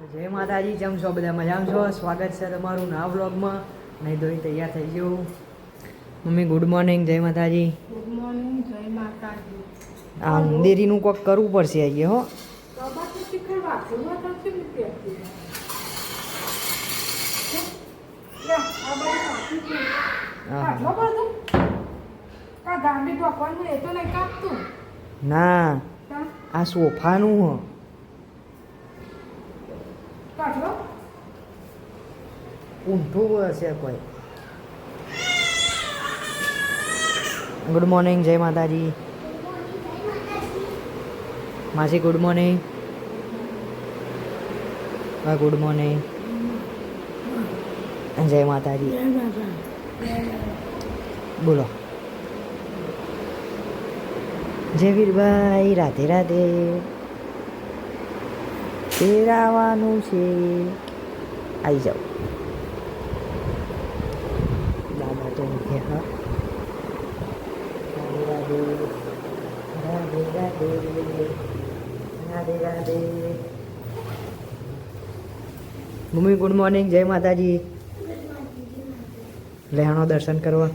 જય માતાજી કેમ છો? બધા મજામાં છો? સ્વાગત છે તમારું નવા વ્લોગમાં. નહીં ધોઈ તૈયાર થઈ ગયું મમ્મી ગુડ મોર્નિંગ જય માતાજી. ગુડ મોર્નિંગ જય માતાજી. આ અંધેરીનું કોક કરવું પડશે આઈએ હો. ના? આ સોફાનું હો. કાઢલો? ઊંધું હશે કોઈ ગુડ મોર્નિંગ જય માતાજી માસી ગુડ મોર્નિંગ હા ગુડ મોર્નિંગ જય માતાજી બોલો જય વીરભાઈ રાધે રાધે તેરાવાનું છે. આવી જાઓ. દાદા તો હા રાધે મમ્મી ગુડ મોર્નિંગ જય માતાજી. લેહાણો દર્શન કરવા.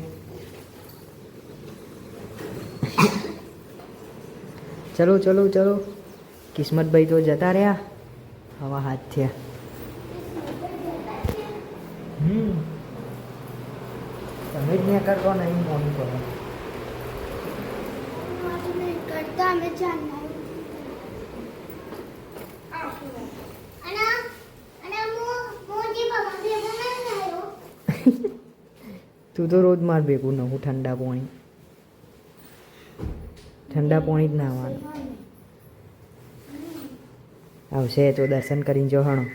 ચલો ચલો ચલો. કિસ્મતભાઈ તો જતા રહ્યા. હવા હાથ થયા હમ. તમે જ ને કરતો નહીં ફોન કરો? કરતા અમે જાણના ભગવાન ભેગો નહીં થયો તું તો રોજ માર ભેગું નવું ઠંડા પાણી. ઠંડા પાણી જ નાવાનું. આવશે તો દર્શન કરીને જો હણો.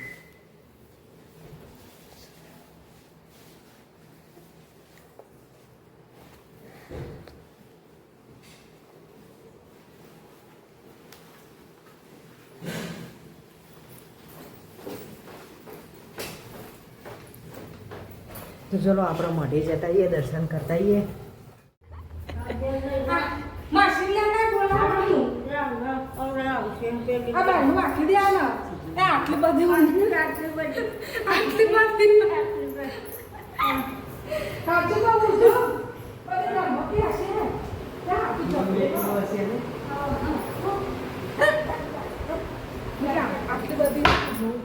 તો ચલો આપણે મઢે જતા દર્શન કરતા આવીએ. આ બાયનું વાંચી દે. એ આટલી બધી. આટલી. સાચું કહું છું.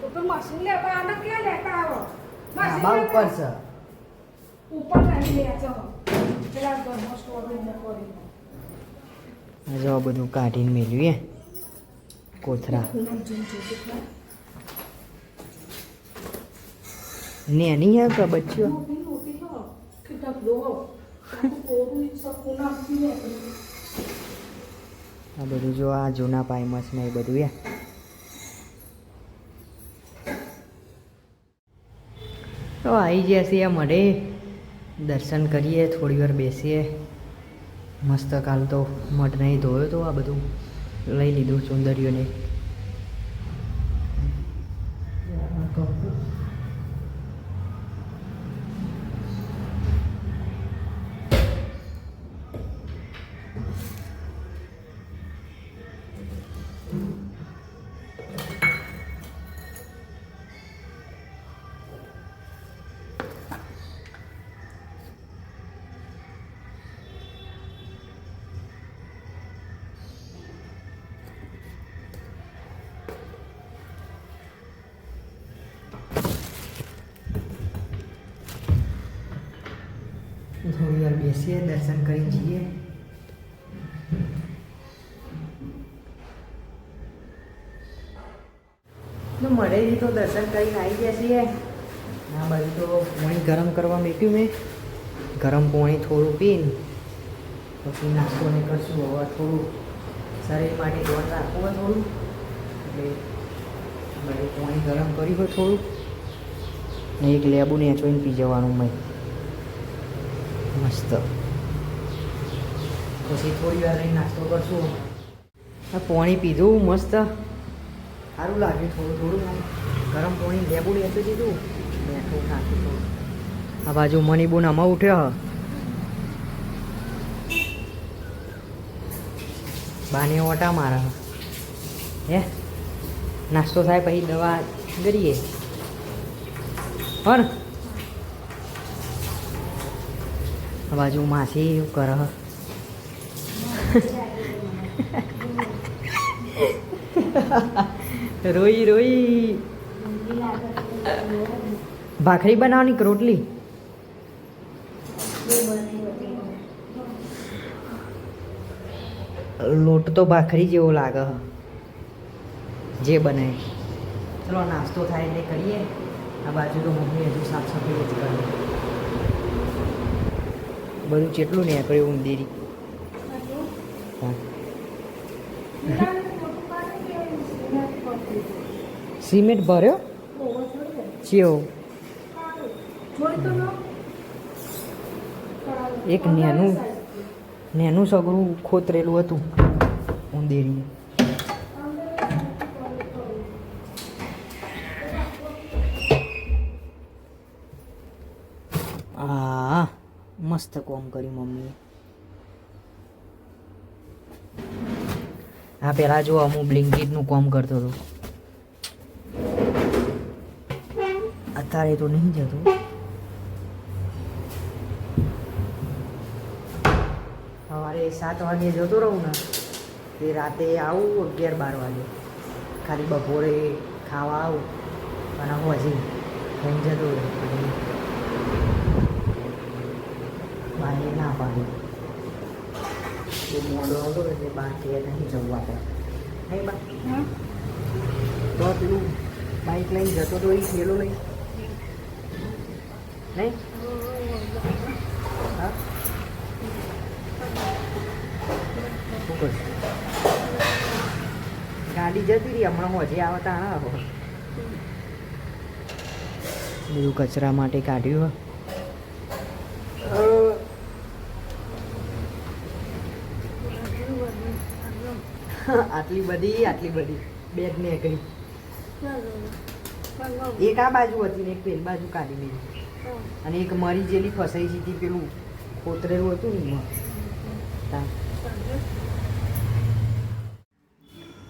આટલી મશીન લેવા આને ક્યાં લેતા આવો? મશીન ઉપર છે. ઉપર નહીં લે ચલો પેલા ઘરમાં સ્ટોર લઈને કરી જો બધું કાઢીને મેળવીએ કોથરા. નેની નહીં હો કે ને આ બધું જો આ જૂના પાયમસ ને એ બધું એ. તો આવી ગયા છીએ મળે દર્શન કરીએ, થોડી વાર બેસીએ. મસ્ત કાલ તો મઢ નહીં ધોયો તો આ બધું. લઈ લીધું સુંદરીઓને બેસીએ દર્શન કરી જઈએ. તો મળેલી તો દર્શન કરીને આવી ગયા છીએ. આ બાજુ તો પાણી ગરમ કરવા મૂક્યું મેં. ગરમ પાણી થોડું પીને. પછી નાસ્તો ને કરશું હવે થોડું. શરીર માટે ધ્યાન રાખવું હોય થોડું. એટલે બધું પાણી ગરમ કર્યું હોય થોડું. ને એક લેબુ ને એચોઈને પી જવાનું મેં મસ્ત પછી થોડી વાર રહીને નાસ્તો કરશું આ પાણી પીધું મસ્ત સારું લાગ્યું થોડું થોડું ગરમ પાણી લેબુ લેતું દીધું મેઠું નાખ્યું થોડું આ બાજુ મનીબુન આમાં ઉઠ્યો બાને ઓટા મારા હે નાસ્તો થાય પછી દવા કરીએ. પણ આ બાજુ માસી એવું કર રોઈ રોઈ. ભાખરી બનાવવાની કે રોટલી? લોટ તો ભાખરી જેવો લાગે જે બને. ચલો, નાસ્તો થાય એટલે કરીએ. આ બાજુ તો મમ્મી હજુ સાફ સફાઈ જ કરે. બધું કેટલું નીકળ્યું ઉંદેરી. સિમેન્ટ ભર્યો? ચેવો એક નેનું નેનું સગડું ખોતરેલું હતું. ઉંદેરી મસ્ત કોમ કર્યું મમ્મીએ. હા, પેલા જો હું બ્લિંકિટનું કોમ કરતો હતો. અત્યારે તો નહીં જતો. સવારે સાત વાગે જતો રહું ને તે રાતે આવું અગિયાર બાર વાગે. ખાલી બપોરે ખાવા આવું અને હું હજી જતો રહું. અને ના પાડી. એ મોડો હતો એટલે બાકી નહીં જવું આપણે નહીં બા? તો પેલું બાઈક લઈને જતો તો એ થેલો લઈ. નહીં હા? શું કરશું? ગાડી જતી રહી હમણાં હજી આવતા હા હો બધું કચરા માટે કાઢ્યું હો. આટલી બધી આટલી બધી. બેગ ને એકડી એક આ બાજુ હતી ને એક પેલી બાજુ કાઢી લીધી અને એક મરી જેલી ફસાઈ જતી પેલું કોતરેલું હતું ને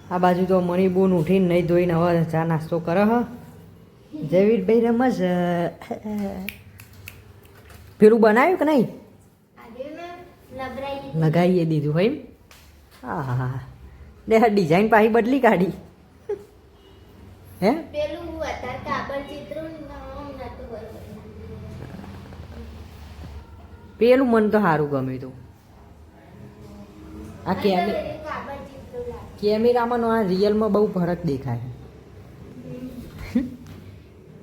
આ બાજુ તો મણી બોન ઉઠીને નહીં ધોઈને હવે ચા નાસ્તો કરે હ. જયવીરભાઈ રમસ પેલું બનાવ્યું કે નહીં? લગાવીએ દીધું હોય એમ? હા હા હા. ને ડિઝાઇન પાછી બદલી કાઢી. હે? પેલું વધારે કાબર ચિત્ર પેલું મને તો સારું ગમ્યું હતું આ કેમે કાબર કેમેરામાં આ રિયલમાં બહુ ફરક દેખાય.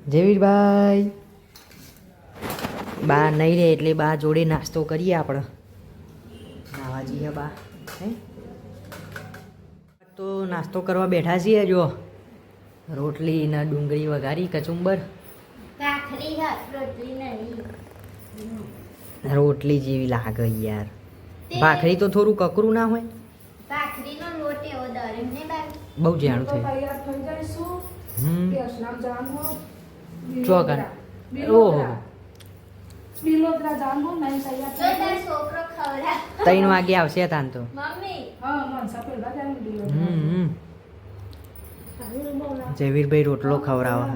જયવીરભાઈ. બા નહીં રહે એટલે બા જોડે નાસ્તો કરીએ આપણે. નાવા જઈએ બા. હે? તો નાસ્તો કરવા બેઠા છીએ જો. રોટલી ને ડુંગળી વઘારી કચુંબર. રોટલી જેવી લાગે યાર. ભાખરી તો થોડું કકરું ના હોય. બહુ જાણું થયું. તૈયાર થઈ તૈયાર તો તાર છોકરો ત્રણ વાગે આવશે તાન તો. મમ્મી. હા હમ હમ. જયવીરભાઈ રોટલો ખવડાવે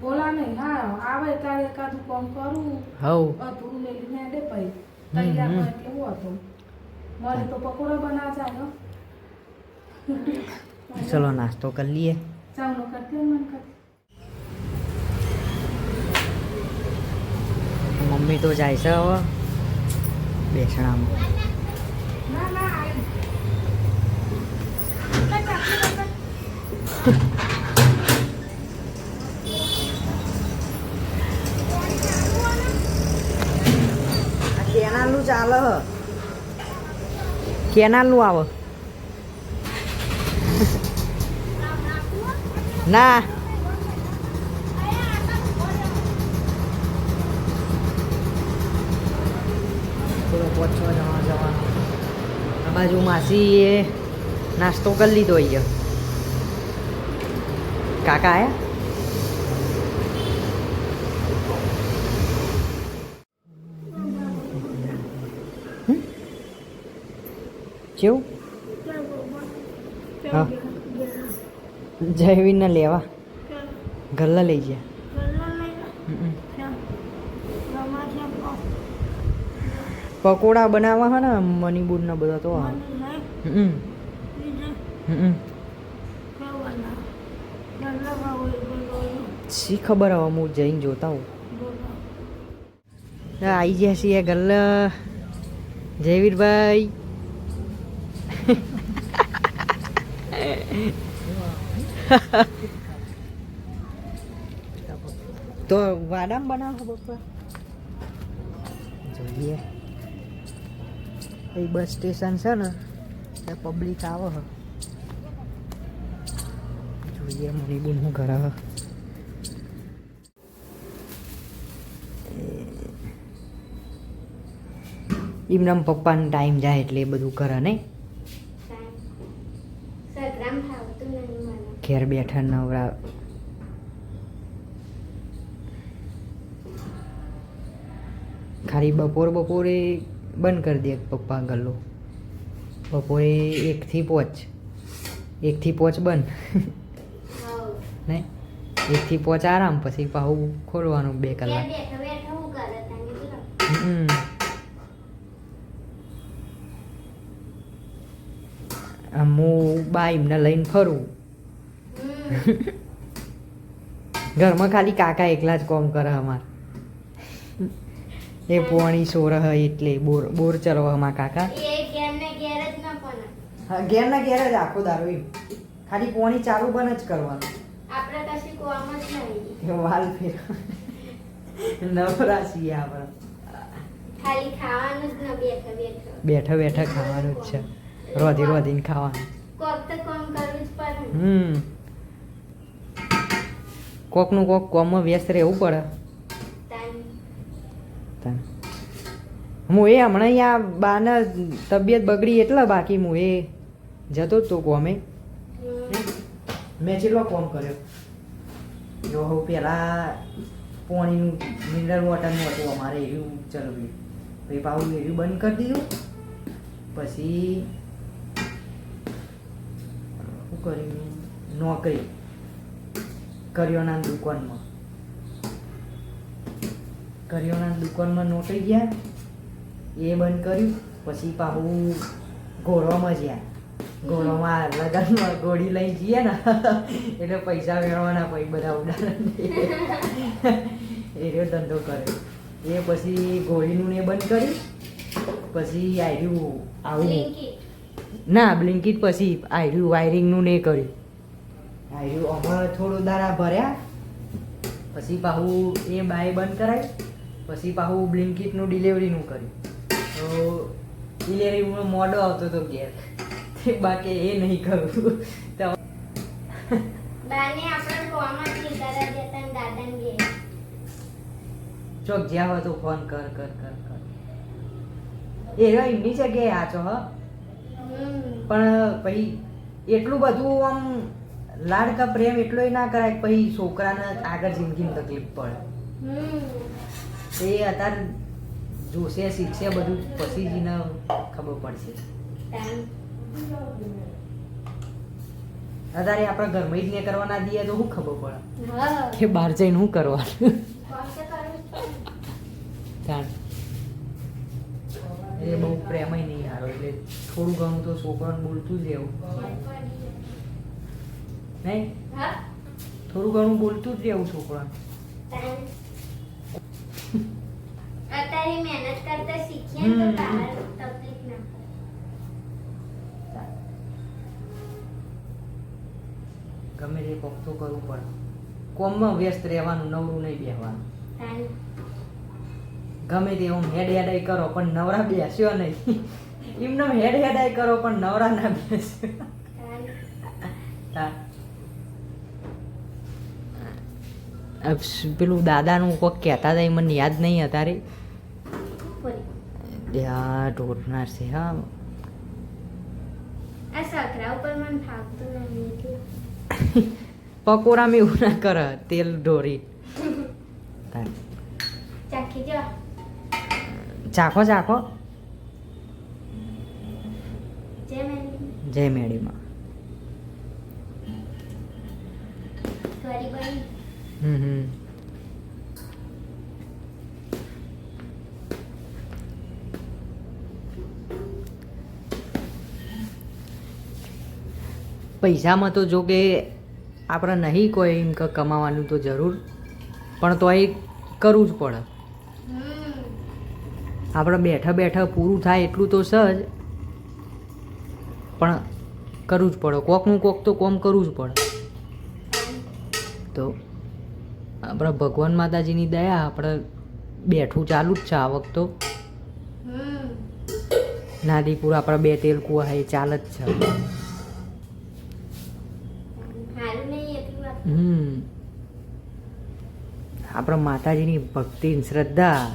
બોલા નહીં હા આવે ત્યારે એકાદું કામ કરું. હવ. અધૂરું મેલીને હેડે પઈ તૈયાર હોય એટલે હું મારે તો પકોડા બના જાય ચલો નાસ્તો કરી લઈએ. ચાવનો કરતી મન કરતી મમ્મી તો જાય છે હવે. બેસણામાં. કેનાલનું ચાલે હ. કેનાલનું આવે. ના. પહોંચવા જવા જવાનું આ બાજુ માસીએ નાસ્તો કરી લીધો અહીંયા. કાકા આયા? કેવું હા. જયવીરને લેવા. ગલ્લા લઈ ગયા ગલ્લો લઈ લો હમ. રમા છે પકોડા બનાવવા હે ને મનીબુરના બધા તો હા? હમ. શી ખબર હવે હું જઈને જોતા હું આવી ગયા છીએ ગલ્લ. જયવીરભાઈ. તો વાડામ બનાવો પપ્પા જોઈએ. એ બસ સ્ટેશન છે ને ત્યાં પબ્લિક આવે હ. જોઈએ મણીબુન હું ઘર એમના પપ્પાનો ટાઈમ જાય એટલે એ બધું કરે નહીં. મને ઘેર બેઠા નવરા. ખાલી બપોર બપોરે બંધ કરી દે પપ્પા ગલ્લો. બપોરે એકથી પોચ. એકથી પોચ બંધ. નહીં? એકથી પોચ આરામ પછી પાહું ખોલવાનું બે કલાક. હું બાઈમને લઈને ફરું. ઘરમાં ખાલી કાકા એકલા જ કોમ કરે અમાર. એ પોણી સોર હ એટલે બોર બોર ચરવા કાકા. એ ઘેર જ આખો દારો એમ. ખાલી પોણી ચાલુ બંધ જ કરવાનું. આપણે કશી કોમ જ નહીં. વાલ ફેર. નવરા છીએ આપણે ખાલી ખાવાનું જ ન બેઠા બેઠા. બેઠા બેઠા ખાવાનું જ છે. રોધી રોધીને ખાવાનું. કોક તો કોમ કરવું જ પડે. હમ. કોકનું કોક કોમમાં વ્યસ્ત રહેવું પડે. તાન. હું એ હમણાં અહીંયા બાના તબિયત બગડી એટલે બાકી હું એ જતો જ તો કોમે મેં કેટલો કોમ કર્યો. જો હું પહેલાં પાણીનું મિનરલ વોટરનું હતું અમારે એવું ચલાવ્યું. પછી પાછું એવું બંધ કરી દીધું. પછી શું કર્યું? નોકરી. કરિયાણા દુકાનમાં. કરિયાણા દુકાનમાં નોકરી ગયા. એ બંધ કર્યું. પછી પાછું ઘોડવામાં જ્યાં. ઘોડોમાં લગનમાં ગોળી લઈ જઈએ ને. એટલે પૈસા મેળવવાના પછી બધા ઉદાહરણ રહ્યો ધંધો કર્યો. એ પછી ગોળીનું ને બંધ કર્યું. પછી આવ્યું આવું. ના, બ્લિંકિટ પછી આવ્યું વાયરિંગનું ને કર્યું. આવ્યું અમારે થોડું દારા ભર્યા. પછી પાછું એ બાય બંધ કરાય. પછી પાછું બ્લિંકિટનું ડિલિવરીનું કર્યું. તો ડિલિવરીમાં મોડો આવતો હતો ઘેર તે બાકી એ નહીં કરું. તો બાને આપણે કોમ લીધા જતા ને દાદાને ચોક જ્યાં હોય તો ફોન કર કર કર કર. એ એમની જગ્યાએ આચો હ. પણ પછી એટલું બધું આમ લાડ કા પ્રેમ એટલો ના કરાય પછી છોકરાને આગળ જિંદગીમાં તકલીફ પડે. એ અત્યારે જોશે શીખશે બધું પછી જ ખબર પડશે. અત્યારે આપણા ઘરમાં જ ને કરવાના દઈએ તો શું ખબર પડે? કે બહાર જઈને શું કરવાનું? કોમ તો કરવું જ પડે. તાણ. એ બહુ પ્રેમય નહીં હારો એટલે થોડું ઘણું તો છોકરાને બોલતું જ રહેવું. નહીં? થોડું ઘણું બોલતું જ રહેવું છોકરાને. અત્યારે મહેનત કરતા શીખીએ તો બહાર તકલીફ ના પડે. ગમે તે કોક તો કરવું પડે કોમમાં વ્યસ્ત રહેવાનું નવરું નહીં બેહવાનું. ગમે તે હું હેડ હેડાઈ કરો પણ નવરા બેસ્યો નહીં. એમને હેડ હેડાઈ કરો પણ નવરા ના બેસ્યો તાન. તા. અબ સ- પેલું દાદાનું કોક કહેતા હતા એ મને યાદ નહીં અત્યારે. ત્યાં ઢોરનાર છે હા. પકોડા. પકોડામાં એવું ના કરે તેલ ઢોરી. ચાખો ચાખો જય હમ પૈસામાં તો જો કે આપણે નહીં કોઈ એમ કમાવાનું તો જરૂર, પણ તો એ કરવું જ પડે. આપણે બેઠા બેઠા પૂરું થાય એટલું તો સહજ, પણ કરવું જ પડે. કોકનું કોક તો કોમ કરવું જ પડે. તો આપણા ભગવાન માતાજીની દયા આપણે બેઠું ચાલુ જ છે આવક તો નાદીપુર આપણા બે તેલ કુવા એ ચાલ જ છે. હમ. આપણા માતાજીની ભક્તિ શ્રદ્ધા.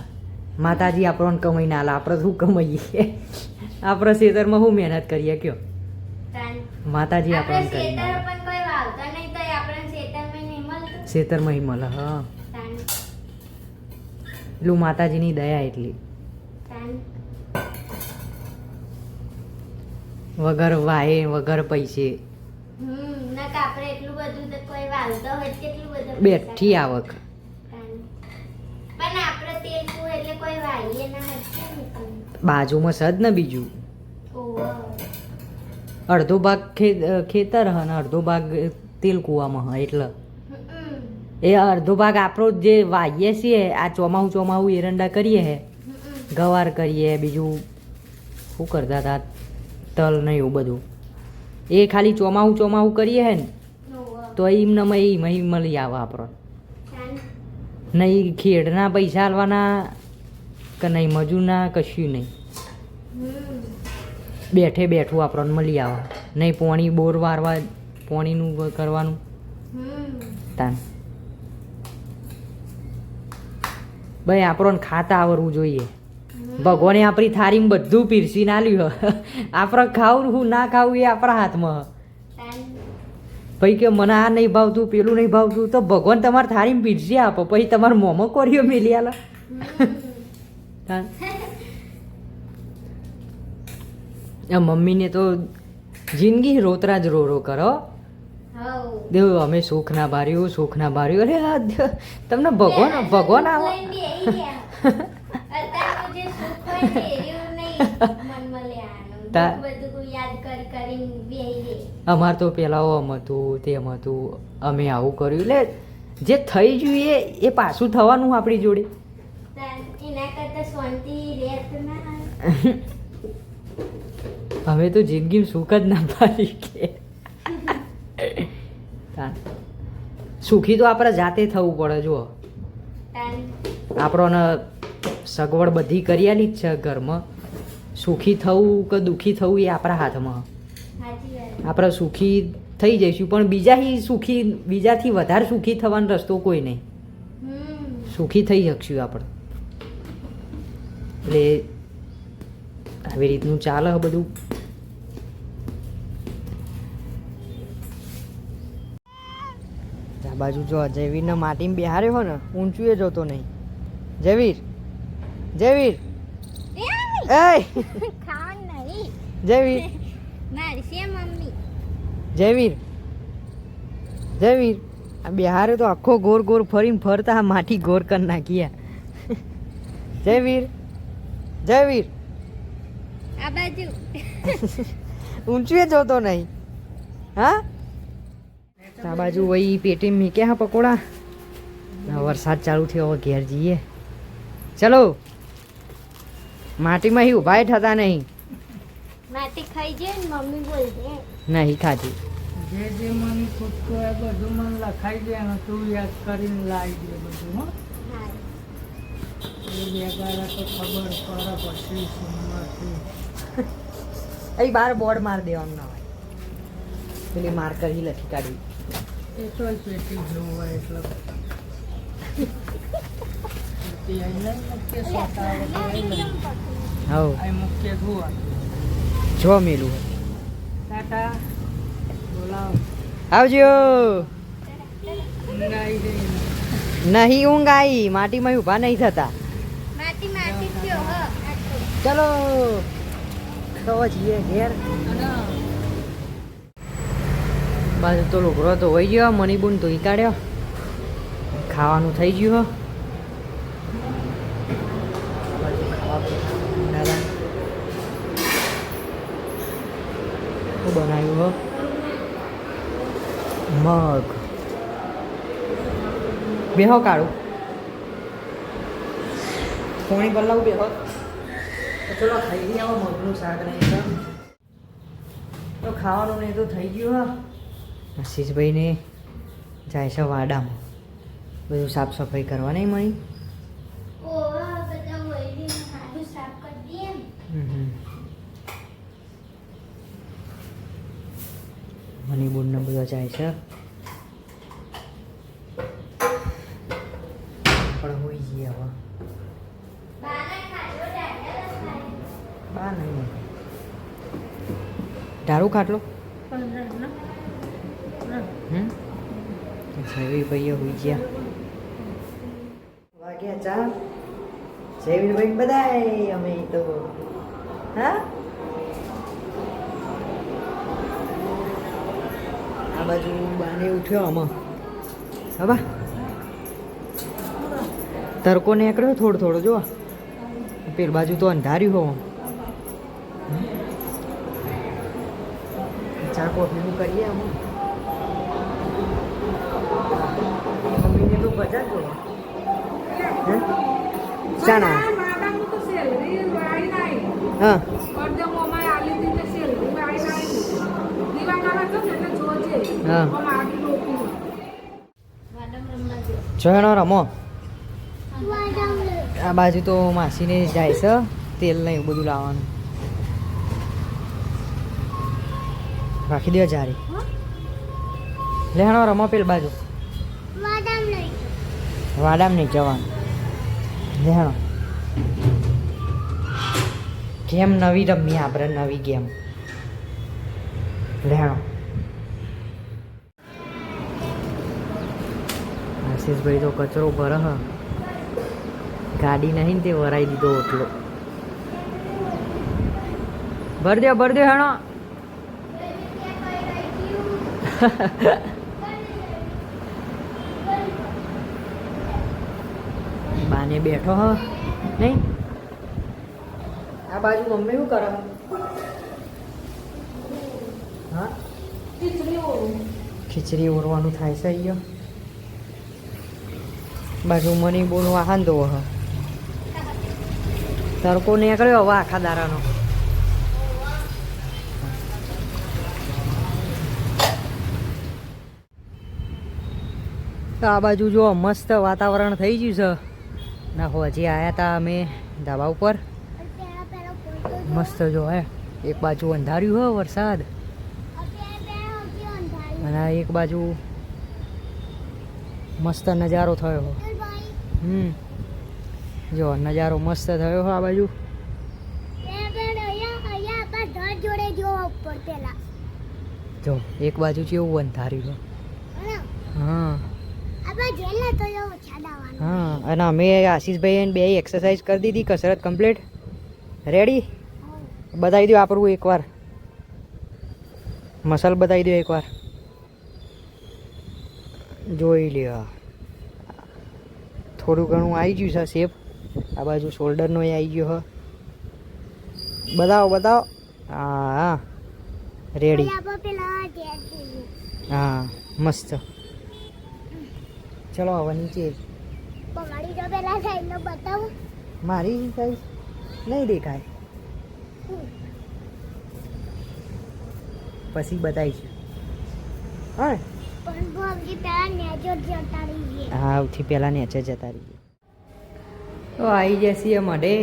માતાજી આપણને કમાઈ ના લે આપણે શું કમાઈએ? આપણે ખેતરમાં શું મહેનત કરીએ કયો? માતાજી આપણે આપણને કરી ના શેતર લે. પણ કોઈ વાવતા નહીં તો આપણે શેતરમાં નહીં મળતું હ. મળે હા એટલું માતાજીની દયા એટલી. વગર વાહે વગર પૈસે. બેઠી આવક. બાજુમાં સદ ને બીજું. અડધો ભાગ ખેતર હ ને અડધો ભાગ તેલ કૂવામાં હ એટલે. એ અડધો ભાગ આપણો જે વાઈએ છીએ, આ ચોમાહું ચોમાહું એરંડા કરીએ હે, ગવાર કરીએ, બીજું શું કરતા હતા, તલ ને એવું બધું. એ ખાલી ચોમાહું ચોમાહું કરીએ હે ને, તો એમને મય મળી આવે આપણો. નહીં ખેડના પૈસા આલવાના કે નહીં, મજૂરના કશું નહીં. બેઠે બેઠું આપણને મળી આવે. નહીં પોણી બોર વારવા, પોણીનું કરવાનું. તાન. ભાઈ, આપણને ખાતા આવડવું જોઈએ ભગવાને આપણી થારી બધું પીરસીને નાલ્યું. આપણે ખાવું હું ના ખાવું એ આપણા હાથમાં ભાઈ કે મને આ નહીં ભાવતું, પેલું નહીં ભાવતું, તો ભગવાન તમારે થાળીમાં પીરસી આપો પછી તમારે મોમો કોરિયો મેલી આલો મમ્મીને તો જિંદગી રોતરા જ રો રો કરો. દેવ અમે સુખ ના સુખના સુખ ના બાર્યું અરે તમને ભગવાન ભગવાન આવો. અમાર તો પેલા આમ હતું તેમ હતું. અમે આવું કર્યું. એટલે જે થઈ જોઈએ એ પાછું થવાનું આપણી જોડે. અમે તો જિંદગી સુખ જ ના પાડી કે. સુખી તો આપણે જાતે થવું પડે જુઓ. આપણો આપણને સગવડ બધી કરી આલી જ છે ઘરમાં. સુખી થવું કે દુઃખી થવું એ આપણા હાથમાં. આપણે સુખી થઈ જઈશું પણ બીજાથી સુખી બીજાથી વધારે સુખી થવાનો રસ્તો કોઈ નહીં. સુખી થઈ શકશું આપણે. એટલે આવી રીતનું ચાલે બધું. બાજુ જો જયવીરને માટીમાં બિહાર્યો હો ને ઊંચું એ જોતો નહીં. જયવીર જયવીર. જયવીર જયવીર જયવીર આ બિહારે તો આખો ગોર ગોર ફરીને ફરતા આ માટી ગોર કરી નાખ્યા જયવીર જયવીર આ બાજુ. ઊંચું એ જોતો નહીં. હા? આ બાજુ વહી પેટી મીકે હા પકોડા. વરસાદ ચાલુ થયો હવે ઘેર જઈએ. ચલો. માટીમાં હી ઊભા થતા નહીં. માટી ખાઈ જાય ને મમ્મી બોલશે નહીં ખાતી. જે જે મને ખૂટતો હોય બધું મને લખાઈ દે અને તું યાદ કરીને લાવી દે બધું હો. હા. એ બે તો ખબર પડે પછી શું અહીં બાર બોર્ડ માર દેવાનું ના હોય. પેલી માર્કર હી લખી કાઢી. એ તો પેટી બ્લુ એટલે. આવજો. નહીં ઊંઘ આવી માટીમાં ઊભા નહીં થતા. માટી માટી થયો હ આટલું. ચલો. તો જઈએ ઘેર. બાજુ તો લુગડો તો હોઈ ગયો મણીબુન ધોઈ કાઢ્યો. ખાવાનું થઈ ગયું હો. બનાવ્યું હો? મગ. બેહો કાઢું પોણી બદલાવું બેહો તો ચલો ખાઈ આવો મગનું શાક નહીં તો. ખાવાનું નહીં તો થઈ ગયું હા. આશીષભાઈને જાય છે વાડામાં. બધું સાફ સફાઈ કરવા નહીં મળી? ઓવા બધા જાય છે. પણ હોઈ જઈએ હવે. બા નહીં. ધારું ખાટલો? હમ? જયવીર ભાઈએ હોઈ ગયા. વાગ્યા ચા. જયવીર ભાઈ બધાય અમે તો. હા? આ બાજુ બાને ઉઠ્યો આમાં. હવે તડકો નીકળ્યો થોડો થોડો, જો પેલ બાજુ તો અંધાર્યું હો ચા કોફીનું કરીએ અમે મમ્મીને તો બજાર જો હે ચાના માદાનું તો સેલરી વાળી નાઈ. હા અડધો મોંમાં આલી હતી તે સેલરી વાળી નાઈ. દીવાકાળા છો ને એટલે જોજે. હા. આમ વાડમ રમવા ગયો. જોયણો રમો. આ બાજુ તો માસીને જાય છે તેલ ને એવું બધું લાવવાનું. રાખી દે જારી. લેણો રમો પેલ બાજુ. વાડામ નહીં જવાનું. જાણો ગેમ નવી રમી આપણે, નવી ગેમ લેણો આશીષભાઈ તો કચરો ભર હ. ગાડી નહીં ને તે વરાઈ દીધો ઓટલો. ભર દો ભર દો હેણો. બાને બેઠો હ. નહીં? આ બાજુ મમ્મી શું કરે? હા? ખીચડી ઓરવાનું થાય છે અહીંયા. બાજુ મની બોલવા હાંધો હ. તડકો નીકળ્યો હવે આખા દારાનો. તો આ બાજુ જો મસ્ત વાતાવરણ થઈ ગયું છે. ના હજી આવ્યા હતા અમે ધાબા ઉપર. મસ્ત જો, હે એક બાજુ અંધાર્યું હો, વરસાદ. અને એક બાજુ મસ્ત નજારો થયો હો હમ જો, નજારો મસ્ત થયો હો આ બાજુ. જો, એક બાજુ કેવું અંધાર્યું હે? હો અને અમે આશીષભાઈ બે એક્સરસાઇઝ કરી દીધી કસરત કમ્પ્લીટ રેડી બતાવી દો આપણું એકવાર. મસલ બતાવી દો એકવાર. જોઈ લ્યો. થોડું ઘણું આવી ગયું છે શેપ આ બાજુ શોલ્ડરનો આવી ગયો હ. બતાવો બતાવો. હા હા. રેડી. હા મસ્ત. ચલો હવે નીચે પગાડી જો પેલા સાઈડનો બતાવો. મારી સાઈઝ નહીં દેખાય. પછી બતાવીશ. હા. પણ ભોગી પેલા નેજો જતા રહીએ. હા ઉઠી પહેલાં નેચે જતા રહીએ તો આવી જઈએ મળે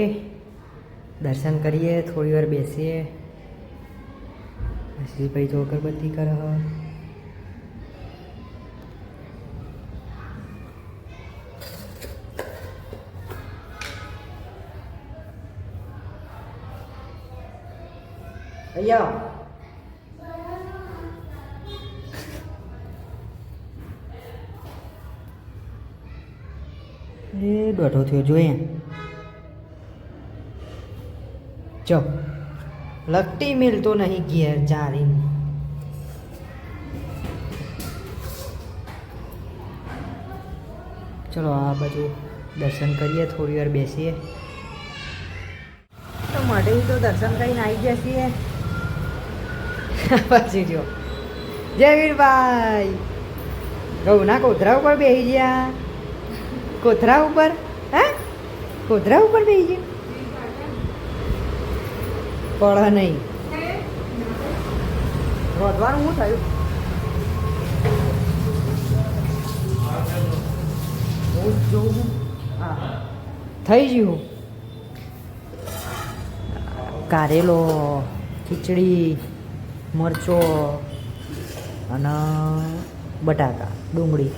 દર્શન કરીએ થોડી વાર બેસીએ. પછી ભાઈ તો અગરબત્તી કરે અહીંયા એ દોઢો થયો જોઈએ ચો લગતી મિલતો નહીં ગિયર જારી ચલો આ બાજુ દર્શન કરીએ થોડી વાર બેસીએ. તો માટે તો દર્શન કરીને આવી છીએ. પછી જો. જય વીરભાઈ. ઘઉંના કોથરા ઉપર બેસી ગયા. કોથરા ઉપર? હે? કોથરા ઉપર બેસી ગયા? પડ નહીં. રોધવાનું શું થયું? થઈ ગયું. કારેલો, ખીચડી. મરચો અને બટાકા ડુંગળી.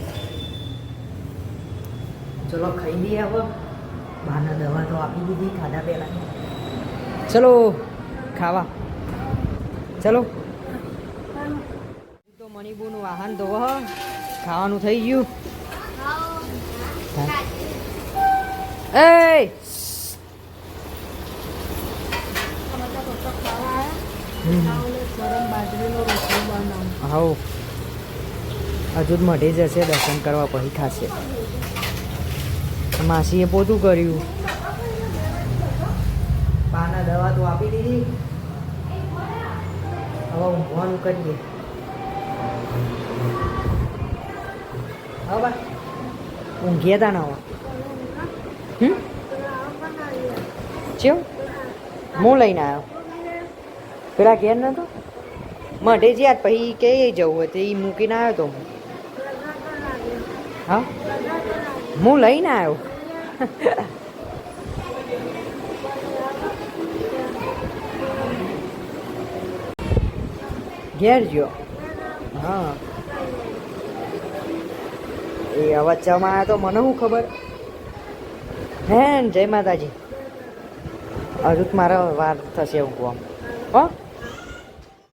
ચલો ખાઈ લઈએ હવે. બહારના દવા તો આપી દીધી ખાધા પહેલાં. ચલો ખાવા. ચલો. તો મણિપુરનું વાહન તો ખાવાનું થઈ ગયું. એ ગરમ બાજરીનો રોટલો બનાવ. હાઉ મઢે જશે, દર્શન કરવા પછી ખાશે. માસીએ પોતું કર્યું. પાના દવા તો આપી દીધી. હવે ઊંઘવાનું કરીએ. હવે ઊંઘીએ તા ને હવે ચેવ? હું લઈને આવ્યો પેલા ઘેર નતો? મઢે જ્યાં પછી કે જવું હતું એ મૂકીને આવ્યો તો હું. હા? હું લઈને આવ્યો? ઘેર જો હા. એ વચ્ચામાં આવ્યો તો મને શું ખબર? હે જય માતાજી. હજુ મારા વાર થશે કહું હો?